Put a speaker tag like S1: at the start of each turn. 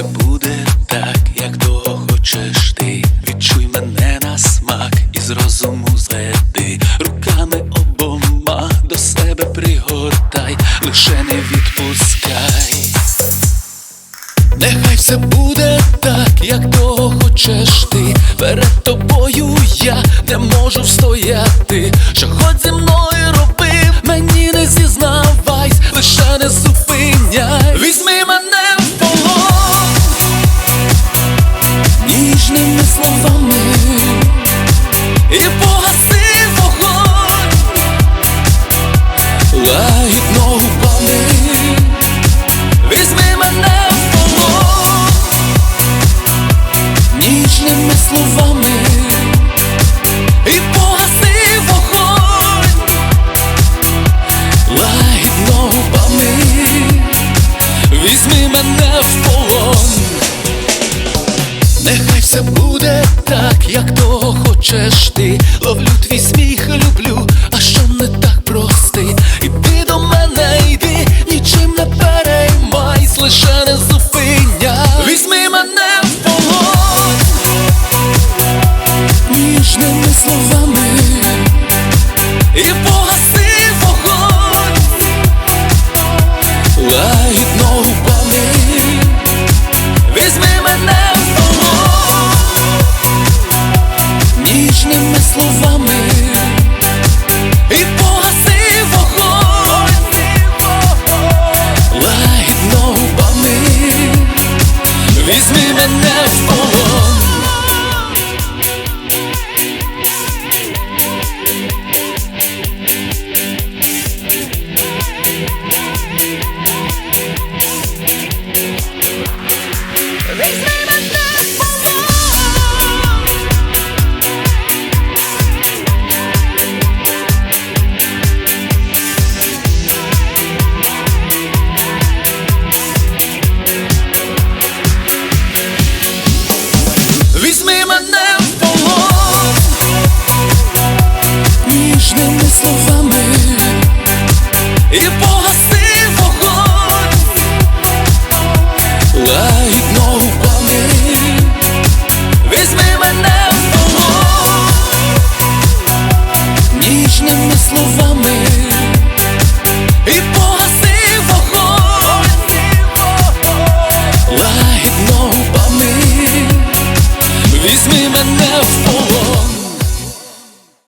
S1: все буде так, як того хочеш ти. Відчуй мене на смак і з розуму зведи. Руками обома до себе пригортай, лише не відпускай. Нехай все буде так, як того хочеш ти. Перед тобою я не можу встояти. Словами і погаси вогонь лагідно губами. Візьми мене в полон ніжними словами і погаси вогонь лагідно губами. Візьми мене в полон. Все буде так, як того хочеш ти. Ловлю твій сміх, люблю, словами і погаси вогонь лагідно губами. Візьми мене в полон. Візьми і погаси вогонь, лагідно впани, візьми.